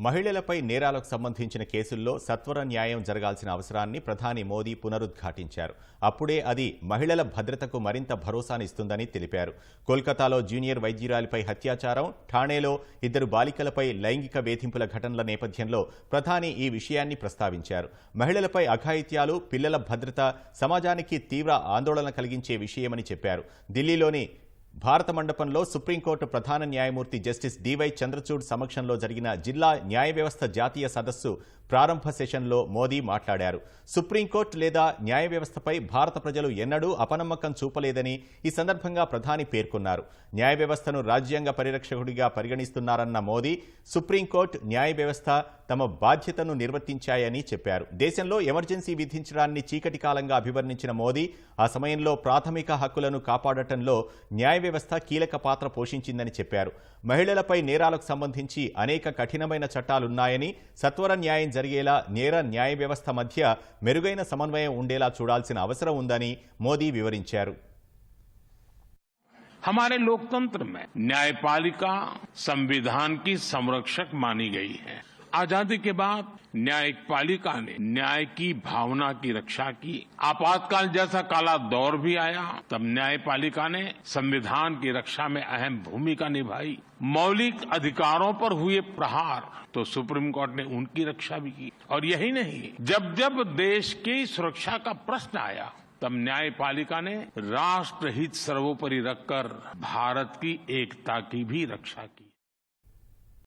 మహిళలపై నేరాలకు సంబంధించిన కేసుల్లో సత్వర న్యాయం జరగాల్సిన అవసరాన్ని ప్రధాని మోదీ పునరుద్ఘాటించారు. అప్పుడే అది మహిళల భద్రతకు మరింత భరోసానిస్తుందని తెలిపారు. కోల్కతాలో జూనియర్ వైద్యురాలిపై హత్యాచారం ఠాణేలో ఇద్దరు బాలికలపై లైంగిక వేధింపుల ఘటనల నేపథ్యంలో ప్రధాని ఈ విషయాన్ని ప్రస్తావించారు. మహిళలపై అఘాయిత్యాలు పిల్లల భద్రత సమాజానికి తీవ్ర ఆందోళన కలిగించే విషయమని చెప్పారు. ఢిల్లీలోని భారత మండపంలో సుప్రీంకోర్టు ప్రధాన న్యాయమూర్తి జస్టిస్ డివై చంద్రచూడ్ సమక్షంలో జరిగిన జిల్లా న్యాయ వ్యవస్థ జాతీయ సదస్సు ప్రారంభ సెషన్లో మోదీ మాట్లాడారు. సుప్రీంకోర్టు లేదా న్యాయ వ్యవస్థపై భారత ప్రజలు ఎన్నడూ అపనమ్మకం చూపలేదని ఈ సందర్భంగా ప్రధాని పేర్కొన్నారు. న్యాయ వ్యవస్థను రాజ్యాంగ పరిరక్షకుడిగా పరిగణిస్తున్నారన్న మోదీ సుప్రీంకోర్టు న్యాయ వ్యవస్థ తమ బాధ్యతను నిర్వర్తించాయని చెప్పారు దేశంలో ఎమర్జెన్సీ విధించడాన్ని చీకటి కాలంగా అభివర్ణించిన మోదీ ఆ సమయంలో ప్రాథమిక హక్కులను కాపాడటంలో న్యాయ వ్యవస్థ కీలక పాత్ర పోషించిందని చెప్పారు మహిళలపై నేరాలకు సంబంధించి అనేక కఠినమైన చట్టాలున్నాయని సత్వర న్యాయం జరిగేలా నేర న్యాయ వ్యవస్థ మధ్య మెరుగైన సమన్వయం ఉండేలా చూడాల్సిన అవసరం ఉందని మోదీ వివరించారు हमारे लोकतंत्र में न्यायपालिका संविधान की संरक्षक मानी गई है आज़ादी के बाद न्यायपालिका ने न्याय की भावना की रक्षा की। आपातकाल जैसा काला दौर भी आया, तब न्यायपालिका ने संविधान की रक्षा में अहम भूमिका निभाई। मौलिक अधिकारों पर हुए प्रहार तो सुप्रीम कोर्ट ने उनकी रक्षा भी की। और यही नहीं, जब जब देश की सुरक्षा का प्रश्न आया, तब न्यायपालिका ने राष्ट्रहित सर्वोपरि रखकर भारत की एकता की भी रक्षा की।